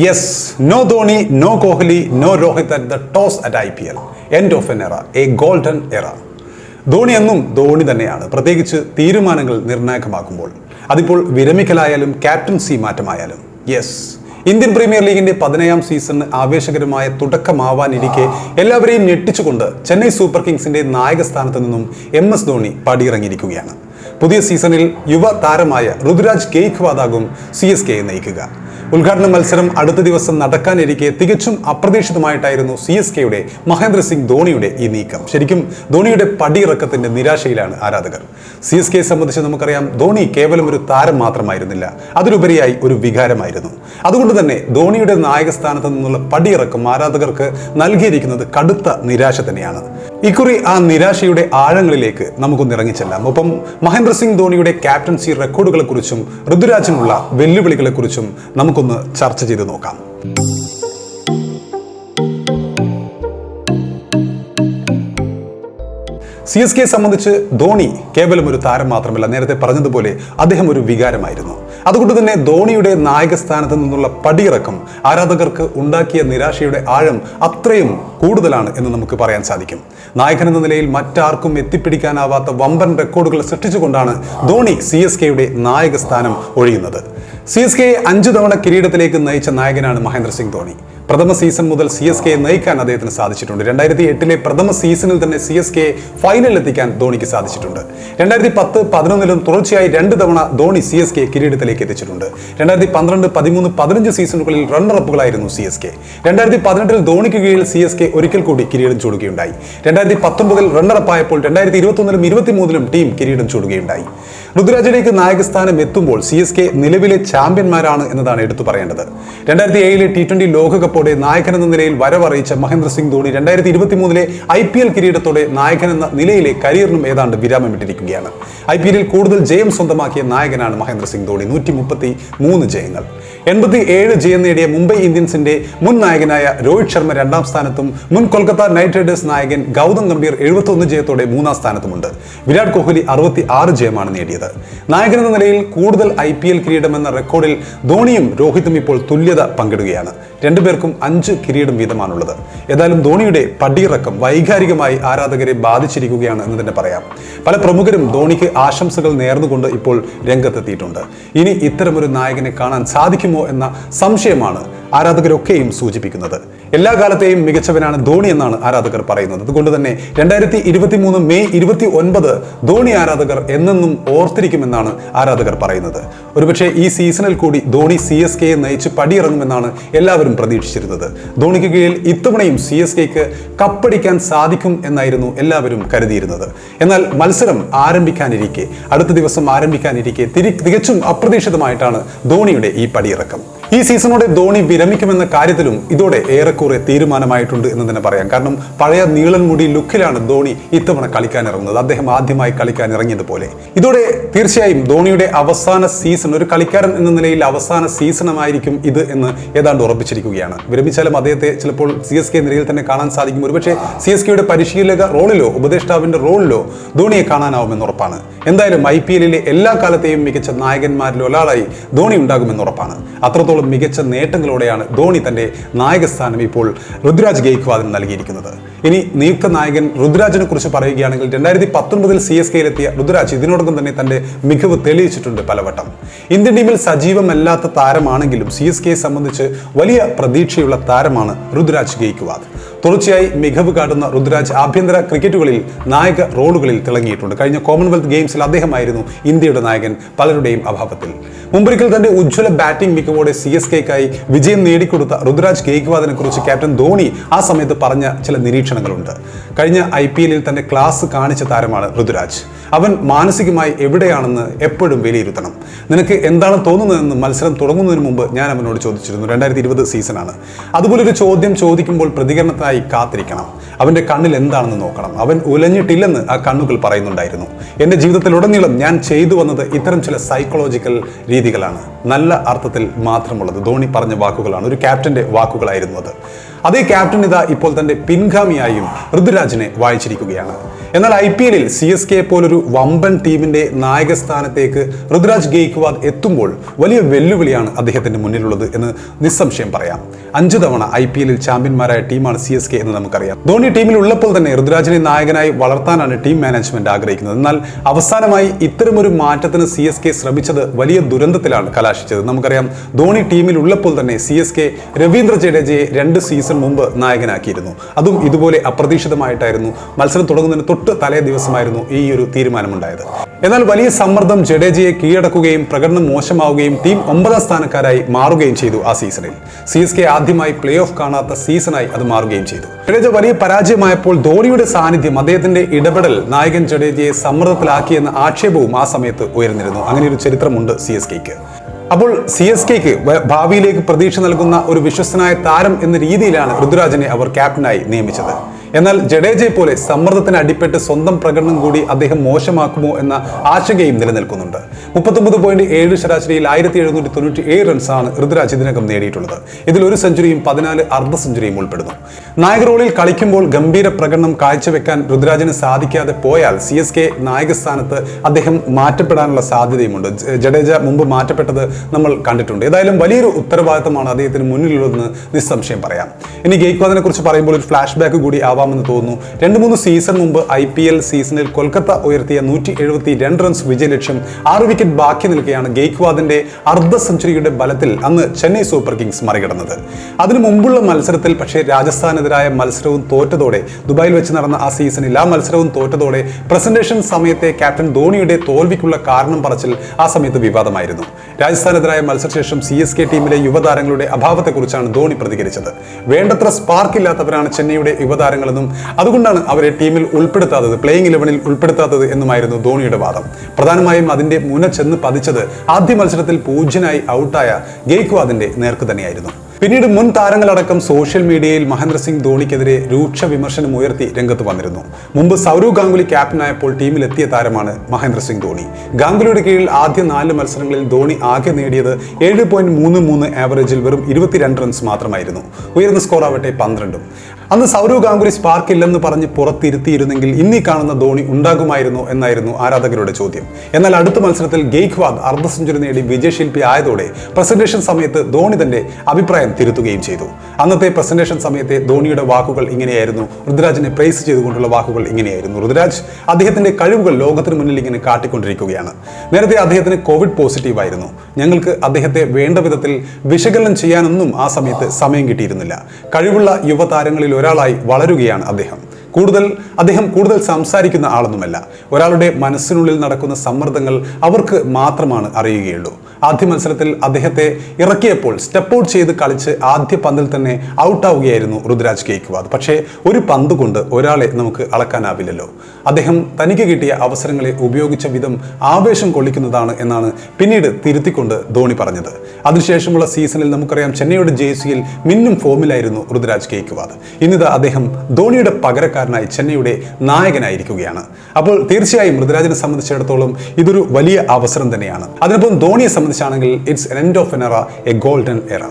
Yes no Dhoni no Kohli no Rohit at the toss at I P L end of an era a golden era Dhoni എന്നും ധോണി തന്നെയാണ്. പ്രത്യേകിച്ച് തീരുമാനങ്ങൾ നിർണായകമാക്കുമ്പോൾ. അതിപ്പോൾ വിരമിക്കലായാലും captaincy മാറ്റമായാലും. യെസ് ഇന്ത്യൻ പ്രീമിയർ ലീഗിന്റെ പതിനേഴാം സീസണിന് ആവേശകരമായ തുടക്കമാവാനിരിക്കെ എല്ലാവരെയും ഞെട്ടിച്ചുകൊണ്ട് ചെന്നൈ സൂപ്പർ കിങ്സിന്റെ നായക സ്ഥാനത്ത് നിന്നും എം എസ് ധോണി പടിയിറങ്ങിയിരിക്കുകയാണ്. പുതിയ സീസണിൽ യുവ താരമായ ഋതുരാജ് ഗെയ്ഖ്വാദാകും സി എസ് കെയെ നയിക്കുക. ഉദ്ഘാടന മത്സരം അടുത്ത ദിവസം നടക്കാനിരിക്കെ തികച്ചും അപ്രതീക്ഷിതമായിട്ടായിരുന്നു സി എസ് കെയുടെ മഹേന്ദ്ര സിംഗ് ധോണിയുടെ ഈ നീക്കം. ശരിക്കും ധോണിയുടെ പടിയിറക്കത്തിന്റെ നിരാശയിലാണ് ആരാധകർ. സി എസ് കെയെ സംബന്ധിച്ച് നമുക്കറിയാം ധോണി കേവലം ഒരു താരം മാത്രമായിരുന്നില്ല. അതിലുപരിയായി ഒരു വികാരമായിരുന്നു. അതുകൊണ്ട് തന്നെ ധോണിയുടെ നായക സ്ഥാനത്ത് നിന്നുള്ള പടിയിറക്കം ആരാധകർക്ക് നൽകിയിരിക്കുന്നത് കടുത്ത നിരാശ തന്നെയാണ്. ഇക്കുറി ആ നിരാശയുടെ ആഴങ്ങളിലേക്ക് നമുക്കൊന്ന് ഇറങ്ങിച്ചെല്ലാം. ഒപ്പം മഹേന്ദ്ര സിംഗ് ധോണിയുടെ ക്യാപ്റ്റൻസി റെക്കോർഡുകളെക്കുറിച്ചും ഋതുരാജിനുള്ള വെല്ലുവിളികളെക്കുറിച്ചും നമുക്കൊന്ന് ചർച്ച ചെയ്ത് നോക്കാം. സി എസ് കെയെ സംബന്ധിച്ച് ധോണി കേവലം ഒരു താരം മാത്രമല്ല നേരത്തെ പറഞ്ഞതുപോലെ അദ്ദേഹം ഒരു വികാരമായിരുന്നു. അതുകൊണ്ട് തന്നെ ധോണിയുടെ നായക സ്ഥാനത്ത് നിന്നുള്ള പടിയിറക്കം ആരാധകർക്ക് ഉണ്ടാക്കിയ നിരാശയുടെ ആഴം അത്രയും കൂടുതലാണ് എന്ന് നമുക്ക് പറയാൻ സാധിക്കും. നായകൻ എന്ന നിലയിൽ മറ്റാർക്കും എത്തിപ്പിടിക്കാനാവാത്ത വമ്പൻ റെക്കോർഡുകൾ സൃഷ്ടിച്ചുകൊണ്ടാണ് ധോണി സി എസ് കെയുടെ നായക സ്ഥാനം ഒഴിയുന്നത്. സി എസ് കെയെ അഞ്ചു തവണ കിരീടത്തിലേക്ക് നയിച്ച നായകനാണ് മഹേന്ദ്ര സിംഗ് ധോണി. പ്രഥമ സീസൺ മുതൽ സി എസ് കെയെ നയിക്കാൻ അദ്ദേഹത്തിന് സാധിച്ചിട്ടുണ്ട്. രണ്ടായിരത്തി എട്ടിലെ പ്രഥമ സീസണിൽ തന്നെ സി എസ് കെയെ ഫൈനലിൽ എത്തിക്കാൻ ധോണിക്ക് സാധിച്ചിട്ടുണ്ട്. രണ്ടായിരത്തി പത്ത് പതിനൊന്നിലും തുടർച്ചയായി രണ്ട് തവണ ധോണി സി എസ് കെ കിരീടത്തിലേക്ക് എത്തിച്ചിട്ടുണ്ട്. രണ്ടായിരത്തി പന്ത്രണ്ട് പതിമൂന്ന് പതിനഞ്ച് സീസണുകളിൽ റണ്ണറപ്പുകളായിരുന്നു സി എസ് കെ. രണ്ടായിരത്തി പതിനെട്ടിൽ ധോണിക്ക് കീഴിൽ സി എസ് കെ ഒരിക്കൽ കൂടി കിരീടം ചൂടുകയുണ്ടായി. രണ്ടായിരത്തി പത്തൊമ്പതിൽ റണ്ണറപ്പായപ്പോൾ രണ്ടായിരത്തി ഇരുപത്തൊന്നിലും ഇരുപത്തിമൂന്നിലും ടീം കിരീടം ചൂടുകയുണ്ടായി. ഋതുരാജിലേക്ക് നായകസ്ഥാനം എത്തുമ്പോൾ സി എസ് കെ നിലവിലെ ചാമ്പ്യന്മാരാണ് എന്നതാണ് എടുത്തു പറയേണ്ടത്. രണ്ടായിരത്തി ഏഴിലെ ടി ട്വന്റി ലോകകപ്പോടെ നായകൻ എന്ന നിലയിൽ വരവറിയിച്ച മഹേന്ദ്ര സിംഗ് ധോണി രണ്ടായിരത്തി ഇരുപത്തി മൂന്നിലെ ഐ പി എൽ കിരീടത്തോടെ നായകൻ എന്ന നിലയിലെ കരിയറിനും ഏതാണ്ട് വിരാമമിട്ടിരിക്കുകയാണ്. ഐ പി എല്ലിൽ കൂടുതൽ ജയം സ്വന്തമാക്കിയ നായകനാണ് മഹേന്ദ്ര സിംഗ് ധോണി. നൂറ്റി മുപ്പത്തി മൂന്ന് ജയങ്ങൾ. എൺപത്തി ഏഴ് ജയം നേടിയ മുംബൈ ഇന്ത്യൻസിന്റെ മുൻ നായകനായ രോഹിത് ശർമ്മ രണ്ടാം സ്ഥാനത്തും മുൻ കൊൽക്കത്ത നൈറ്റ് റൈഡേഴ്സ് നായകൻ ഗൗതം ഗംഭീർ എഴുപത്തൊന്ന് ജയത്തോടെ മൂന്നാം സ്ഥാനത്തുമുണ്ട്. വിരാട് കോഹ്ലി അറുപത്തി ആറ് ജയമാണ് നേടിയത്. നായകൻ എന്ന നിലയിൽ കൂടുതൽ ഐ പി എൽ കിരീടമെന്ന റെക്കോർഡിൽ ധോണിയും രോഹിതും ഇപ്പോൾ തുല്യത പങ്കിടുകയാണ്. രണ്ടുപേർക്കും അഞ്ച് കിരീടം വീതമാണുള്ളത്. ഏതായാലും ധോണിയുടെ പടിയിറക്കം വൈകാരികമായി ആരാധകരെ ബാധിച്ചിരിക്കുകയാണ് എന്ന് തന്നെ പറയാം. പല പ്രമുഖരും ധോണിക്ക് ആശംസകൾ നേർന്നുകൊണ്ട് ഇപ്പോൾ രംഗത്തെത്തിയിട്ടുണ്ട്. ഇനി ഇത്തരമൊരു നായകനെ കാണാൻ സാധിക്കുമോ എന്ന സംശയമാണ് ആരാധകരൊക്കെയും സൂചിപ്പിക്കുന്നത്. എല്ലാ കാലത്തെയും മികച്ചവനാണ് ധോണി എന്നാണ് ആരാധകർ പറയുന്നത്. അതുകൊണ്ട് തന്നെ രണ്ടായിരത്തി ഇരുപത്തി മൂന്ന് മെയ് ഇരുപത്തി ഒൻപത് ധോണി ആരാധകർ എന്നെന്നും ഓർത്തിരിക്കുമെന്നാണ് ആരാധകർ പറയുന്നത്. ഒരുപക്ഷെ ഈ സീസണിൽ കൂടി ധോണി സി എസ് കെയെ നയിച്ച് പടിയിറങ്ങുമെന്നാണ് എല്ലാവരും പ്രതീക്ഷിച്ചിരുന്നത്. ധോണിക്ക് കീഴിൽ ഇത്തവണയും സി എസ് കെക്ക് കപ്പടിക്കാൻ സാധിക്കും എന്നായിരുന്നു എല്ലാവരും കരുതിയിരുന്നത്. എന്നാൽ മത്സരം ആരംഭിക്കാനിരിക്കെ അടുത്ത ദിവസം ആരംഭിക്കാനിരിക്കെ തിരി തികച്ചും അപ്രതീക്ഷിതമായിട്ടാണ് ധോണിയുടെ ഈ പടിയിറക്കം. ഈ സീസണോടെ ധോണി വിരമിക്കുമെന്ന കാര്യത്തിലും ഇതോടെ ഏറെക്കുറെ തീരുമാനമായിട്ടുണ്ട് എന്ന് തന്നെ പറയാം. കാരണം പഴയ നീളൻ മുടി ലുക്കിലാണ് ധോണി ഇത്തവണ കളിക്കാൻ ഇറങ്ങുന്നത് അദ്ദേഹം ആദ്യമായി കളിക്കാൻ ഇറങ്ങിയതുപോലെ ഇതോടെ തീർച്ചയായും ധോണിയുടെ അവസാന സീസൺ ഒരു കളിക്കാരൻ എന്ന നിലയിൽ അവസാന സീസണമായിരിക്കും ഇത് എന്ന് ഏതാണ്ട് ഉറപ്പിച്ചിരിക്കുകയാണ്. വിരമിച്ചാലും അദ്ദേഹത്തെ ചിലപ്പോൾ സി എസ് കെ നിലയിൽ തന്നെ കാണാൻ സാധിക്കും. ഒരുപക്ഷെ സി എസ് കെയുടെ പരിശീലക റോളിലോ ഉപദേഷ്ടാവിന്റെ റോളിലോ ധോണിയെ കാണാനാവുമെന്ന് ഉറപ്പാണ്. എന്തായാലും ഐ പി എല്ലിലെ എല്ലാ കാലത്തെയും മികച്ച നായകന്മാരിൽ ഒരാളായി ധോണി ഉണ്ടാകുമെന്ന് ഉറപ്പാണ്. അത്രത്തോളം മികച്ച നേട്ടങ്ങളോടെയാണ് ധോണി തന്റെ നായകസ്ഥാനം ഇപ്പോൾ ഋതുരാജ് ഗെയ്ക്വാദിന് നൽകിയിരിക്കുന്നത്. ഇനി നിയുക്ത നായകൻ ഋതുരാജിനെ കുറിച്ച് പറയുകയാണെങ്കിൽ രണ്ടായിരത്തി പത്തൊൻപതിൽ സി എസ് കെയിലെത്തിയ ഋതുരാജ് ഇതിനോടൊപ്പം തന്നെ തന്റെ മികവ് തെളിയിച്ചിട്ടുണ്ട് പലവട്ടം. ഇന്ത്യൻ ടീമിൽ സജീവമല്ലാത്ത താരമാണെങ്കിലും സി എസ് കെയെ സംബന്ധിച്ച് വലിയ പ്രതീക്ഷയുള്ള താരമാണ് ഋതുരാജ് ഗെയ്ക്വാദ്. തുടർച്ചയായി മികവ് കാട്ടുന്ന ഋതുരാജ് ആഭ്യന്തര ക്രിക്കറ്റുകളിൽ നായക റോളുകളിൽ തിളങ്ങിയിട്ടുണ്ട്. കഴിഞ്ഞ കോമൺവെൽത്ത് ഗെയിംസിൽ അദ്ദേഹമായിരുന്നു ഇന്ത്യയുടെ നായകൻ പലരുടെയും അഭാവത്തിൽ. മുമ്പൊരിക്കൽ തന്റെ ഉജ്ജ്വല ബാറ്റിംഗ് മികവോടെ സി എസ് കെക്കായി വിജയം നേടിക്കൊടുത്ത ഋതുരാജ് ഗെയ്ക്വാദിനെ കുറിച്ച് ക്യാപ്റ്റൻ ധോണി ആ സമയത്ത് പറഞ്ഞ ചില നിരീക്ഷണങ്ങളുണ്ട്. കഴിഞ്ഞ ഐ പി എല്ലിൽ തന്റെ ക്ലാസ് കാണിച്ച താരമാണ് ഋതുരാജ്. അവൻ മാനസികമായി എവിടെയാണെന്ന് എപ്പോഴും വിലയിരുത്തണം. നിനക്ക് എന്താണ് തോന്നുന്നതെന്ന് മത്സരം തുടങ്ങുന്നതിന് മുമ്പ് ഞാൻ അവനോട് ചോദിച്ചിരുന്നു. രണ്ടായിരത്തി ഇരുപത് സീസണാണ്. അതുപോലൊരു ചോദ്യം ചോദിക്കുമ്പോൾ പ്രതികരണത്തിനായി കാത്തിരിക്കണം. അവന്റെ കണ്ണിൽ എന്താണെന്ന് നോക്കണം. അവൻ ഉലഞ്ഞിട്ടില്ലെന്ന് ആ കണ്ണുകൾ പറയുന്നുണ്ടായിരുന്നു. എന്റെ ജീവിതത്തിലുടനീളം ഞാൻ ചെയ്തു വന്നത് ഇത്തരം ചില സൈക്കോളജിക്കൽ രീതികളാണ്. നല്ല അർത്ഥത്തിൽ മാത്രമുള്ളത്. ധോണി പറഞ്ഞ വാക്കുകളാണ്. ഒരു ക്യാപ്റ്റന്റെ വാക്കുകളായിരുന്നു അത്. അതേ ക്യാപ്റ്റൻ ഇതാ ഇപ്പോൾ തന്റെ പിൻഗാമിയായും ഋതുരാജിനെ വായിച്ചിരിക്കുകയാണ്. എന്നാൽ ഐ പി എല്ലിൽ സി എസ് കെ പോലൊരു വമ്പൻ ടീമിന്റെ നായക സ്ഥാനത്തേക്ക് ഋതുരാജ് ഗെയ്ക്വാദ് എത്തുമ്പോൾ വലിയ വെല്ലുവിളിയാണ് അദ്ദേഹത്തിന്റെ മുന്നിലുള്ളത് എന്ന് നിസ്സംശയം പറയാം. അഞ്ചു തവണ ഐ പി എല്ലിൽ ചാമ്പ്യന്മാരായ ടീമാണ് സി എസ് കെ എന്ന് നമുക്കറിയാം. ധോണി ടീമിൽ ഉള്ളപ്പോൾ തന്നെ ഋതുരാജിനെ നായകനായി വളർത്താനാണ് ടീം മാനേജ്മെന്റ് ആഗ്രഹിക്കുന്നത്. എന്നാൽ അവസാനമായി ഇത്തരമൊരു മാറ്റത്തിന് സി എസ് കെ ശ്രമിച്ചത് വലിയ ദുരന്തത്തിലാണ് കലാശിച്ചത്. നമുക്കറിയാം ധോണി ടീമിൽ ഉള്ളപ്പോൾ തന്നെ സി എസ് കെ രവീന്ദ്ര ജഡേജയെ രണ്ട് സീസൺ മുമ്പ് നായകനാക്കിയിരുന്നു. അതും ഇതുപോലെ അപ്രതീക്ഷിതമായിട്ടായിരുന്നു മത്സരം തുടങ്ങുന്നതിന് തൊട്ട് തലേ ദിവസമായിരുന്നു ഈ ഒരു തീരുമാനമുണ്ടായത്. എന്നാൽ വലിയ സമ്മർദ്ദം ജഡേജയെ കീഴടക്കുകയും പ്രകടനം മോശമാവുകയും ടീം ഒമ്പതാം സ്ഥാനക്കാരായി മാറുകയും ചെയ്തു ആ സീസണിൽ. സി എസ് കെ ആദ്യമായി പ്ലേ ഓഫ് കാണാത്ത സീസണായി അത് മാറുകയും ചെയ്തു. ജഡേജ വലിയ പരാജയമായപ്പോൾ ധോണിയുടെ സാന്നിധ്യം അദ്ദേഹത്തിന്റെ ഇടപെടൽ നായകൻ ജഡേജയെ സമ്മർദ്ദത്തിലാക്കിയെന്ന ആക്ഷേപവും ആ സമയത്ത് ഉയർന്നിരുന്നു. അങ്ങനെ ഒരു ചരിത്രമുണ്ട് സി എസ് കെക്ക്. അപ്പോൾ സി എസ് കെക്ക് ഭാവിയിലേക്ക് പ്രതീക്ഷ നൽകുന്ന ഒരു വിശ്വസ്തനായ താരം എന്ന രീതിയിലാണ് ഋതുരാജിനെ അവർ ക്യാപ്റ്റനായി നിയമിച്ചത്. എന്നാൽ ജഡേജയെ പോലെ സമ്മർദ്ദത്തിന് അടിപ്പെട്ട് സ്വന്തം പ്രകടനം കൂടി അദ്ദേഹം മോശമാക്കുമോ എന്ന ആശങ്കയും നിലനിൽക്കുന്നുണ്ട്. മുപ്പത്തൊമ്പത് പോയിന്റ് ഏഴ് ശരാശരിയിൽ ആയിരത്തി എഴുന്നൂറ്റി തൊണ്ണൂറ്റി ഏഴ് റൺസാണ് ഋതുരാജ് ഇതിനകം നേടിയിട്ടുള്ളത്. ഇതിൽ ഒരു സെഞ്ചുറിയും പതിനാല് അർദ്ധ സെഞ്ചുറിയും ഉൾപ്പെടുന്നു. നായക റോളിൽ കളിക്കുമ്പോൾ ഗംഭീര പ്രകടനം കാഴ്ചവെക്കാൻ ഋതുരാജിന് സാധിക്കാതെ പോയാൽ സി എസ് കെ നായക സ്ഥാനത്ത് അദ്ദേഹം മാറ്റപ്പെടാനുള്ള സാധ്യതയുമുണ്ട്. ജഡേജ മുമ്പ് മാറ്റപ്പെട്ടത് നമ്മൾ കണ്ടിട്ടുണ്ട്. ഏതായാലും വലിയൊരു ഉത്തരവാദിത്തമാണ് അദ്ദേഹത്തിന് മുന്നിലുള്ളതെന്ന് നിസ്സംശയം പറയാം. ഇനി ഗെയ്ക്വാദിനെ കുറിച്ച് പറയുമ്പോൾ ഒരു ഫ്ലാഷ് ബാക്ക് കൂടി ആവാമെന്ന് തോന്നുന്നു. രണ്ട് മൂന്ന് സീസൺ മുമ്പ് ഐ പി എൽ സീസണിൽ കൊൽക്കത്ത ഉയർത്തിയ നൂറ്റി എഴുപത്തി രണ്ട് റൺസ് വിജയലക്ഷ്യം ആറ് വിക്കറ്റ് ബാക്കി നിൽക്കുകയാണ് ഗെയ്ക്വാദിന്റെ അർദ്ധ സെഞ്ചുറിയുടെ ബലത്തിൽ അന്ന് ചെന്നൈ സൂപ്പർ കിങ്സ് മറികടന്നത്. അതിനു മുമ്പുള്ള മത്സരത്തിൽ പക്ഷേ രാജസ്ഥാനെതിരായ മത്സരവും തോറ്റതോടെ ദുബായിൽ വെച്ച് നടന്ന ആ സീസണിൽ ആ മത്സരവും തോറ്റതോടെ പ്രസന്റേഷൻ സമയത്തെ ക്യാപ്റ്റൻ ധോണിയുടെ തോൽവിക്കുള്ള കാരണം പറച്ചിൽ ആ സമയത്ത് വിവാദമായിരുന്നു. രാജസ്ഥാനെതിരായ മത്സരശേഷം സി എസ് കെ ടീമിലെ യുവതാരങ്ങളുടെ അഭാവത്തെക്കുറിച്ചാണ് ധോണി പ്രതികരിച്ചത്. വേണ്ടത്ര സ്പാർക്ക് ഇല്ലാത്തവരാണ് ചെന്നൈയുടെ യുവതാരങ്ങളെന്നും അതുകൊണ്ടാണ് അവരെ ടീമിൽ ഉൾപ്പെടുത്താത്തത് പ്ലേയിങ് ഇലവനിൽ ഉൾപ്പെടുത്താത്തത് എന്നുമായിരുന്നു ധോണിയുടെ വാദം. പ്രധാനമായും അതിന്റെ മുന ചെന്ന് പതിച്ചത് ആദ്യ മത്സരത്തിൽ പൂജ്യനായി ഔട്ടായ ഗെയ്ക്വാദിന്റെ നേർക്ക് തന്നെയായിരുന്നു. പിന്നീട് മുൻ താരങ്ങളടക്കം സോഷ്യൽ മീഡിയയിൽ മഹേന്ദ്ര സിംഗ് ധോണിക്കെതിരെ രൂക്ഷ വിമർശനം ഉയർത്തി രംഗത്ത് വന്നിരുന്നു. മുമ്പ് സൗരവ് ഗാംഗുലി ക്യാപ്റ്റനായപ്പോൾ ടീമിലെത്തിയ താരമാണ് മഹേന്ദ്ര സിംഗ് ധോണി. ഗാംഗുലിയുടെ കീഴിൽ ആദ്യ നാല് മത്സരങ്ങളിൽ ധോണി ആകെ നേടിയത് ഏഴ് പോയിന്റ് മൂന്ന് മൂന്ന് ആവറേജിൽ വെറും ഇരുപത്തിരണ്ട് റൺസ് മാത്രമായിരുന്നു. ഉയർന്ന സ്കോർ ആവട്ടെ പന്ത്രണ്ടും. അന്ന് സൗരവ് ഗാംഗുലി സ്പാർക്ക് ഇല്ലെന്ന് പറഞ്ഞ് പുറത്തിരുത്തിയിരുന്നെങ്കിൽ ഇന്നീ കാണുന്ന ധോണി ഉണ്ടാകുമായിരുന്നു എന്നായിരുന്നു ആരാധകരുടെ ചോദ്യം. എന്നാൽ അടുത്ത മത്സരത്തിൽ ഗെയ്ഖ്വാദ് അർദ്ധ സെഞ്ചുറി നേടി വിജയശില്പി ആയതോടെ പ്രസന്റേഷൻ സമയത്ത് ധോണി തന്റെ അഭിപ്രായം തിരുത്തുകയും ചെയ്തു. അന്നത്തെ പ്രസന്റേഷൻ സമയത്തെ ധോണിയുടെ വാക്കുകൾ ഇങ്ങനെയായിരുന്നു. ഋതുരാജിനെ പ്രൈസ് ചെയ്തുകൊണ്ടുള്ള വാക്കുകൾ ഇങ്ങനെയായിരുന്നു. ഋതുരാജ് അദ്ദേഹത്തിന്റെ കഴിവുകൾ ലോകത്തിന് മുന്നിൽ ഇങ്ങനെ കാട്ടിക്കൊണ്ടിരിക്കുകയാണ്. നേരത്തെ അദ്ദേഹത്തിന് കോവിഡ് പോസിറ്റീവ് ആയിരുന്നു. ഞങ്ങൾക്ക് അദ്ദേഹത്തെ വേണ്ട വിധത്തിൽ വിശകലനം ചെയ്യാനൊന്നും ആ സമയത്ത് സമയം കിട്ടിയിരുന്നില്ല. കഴിവുള്ള യുവതാരങ്ങളിൽ ഒരാളായി വളരുകയാണ് അദ്ദേഹം. കൂടുതൽ അദ്ദേഹം കൂടുതൽ സംസാരിക്കുന്ന ആളൊന്നുമല്ല. ഒരാളുടെ മനസ്സിനുള്ളിൽ നടക്കുന്ന സമ്മർദ്ദങ്ങൾ അവർക്ക് മാത്രമാണ് അറിയുകയുള്ളൂ. ആദ്യ മത്സരത്തിൽ അദ്ദേഹത്തെ ഇറക്കിയപ്പോൾ സ്റ്റെപ്പ് ഔട്ട് ചെയ്ത് കളിച്ച് ആദ്യ പന്തിൽ തന്നെ ഔട്ട് ആവുകയായിരുന്നു ഋതുരാജ് കേക്വാദ് പക്ഷേ ഒരു പന്ത് കൊണ്ട് ഒരാളെ നമുക്ക് അളക്കാനാവില്ലല്ലോ. അദ്ദേഹം തനിക്ക് കിട്ടിയ അവസരങ്ങളെ ഉപയോഗിച്ച വിധം ആവേശം കൊള്ളിക്കുന്നതാണ് എന്നാണ് പിന്നീട് തിരുത്തിക്കൊണ്ട് ധോണി പറഞ്ഞത്. അതിനുശേഷമുള്ള സീസണിൽ നമുക്കറിയാം ചെന്നൈയുടെ ജേഴ്സിയിൽ മിന്നും ഫോമിലായിരുന്നു ഋതുരാജ് കേക്വാദ് ഇന്നിത് അദ്ദേഹം ധോണിയുടെ പകരക്കാരനായി ചെന്നൈയുടെ നായകനായിരിക്കുകയാണ്. അപ്പോൾ തീർച്ചയായും ഋതുരാജിനെ സംബന്ധിച്ചിടത്തോളം ഇതൊരു വലിയ അവസരം തന്നെയാണ്. അതിനൊപ്പം ധോണിയെ സംബന്ധിച്ചാണെങ്കിൽ it's an end of an era a golden era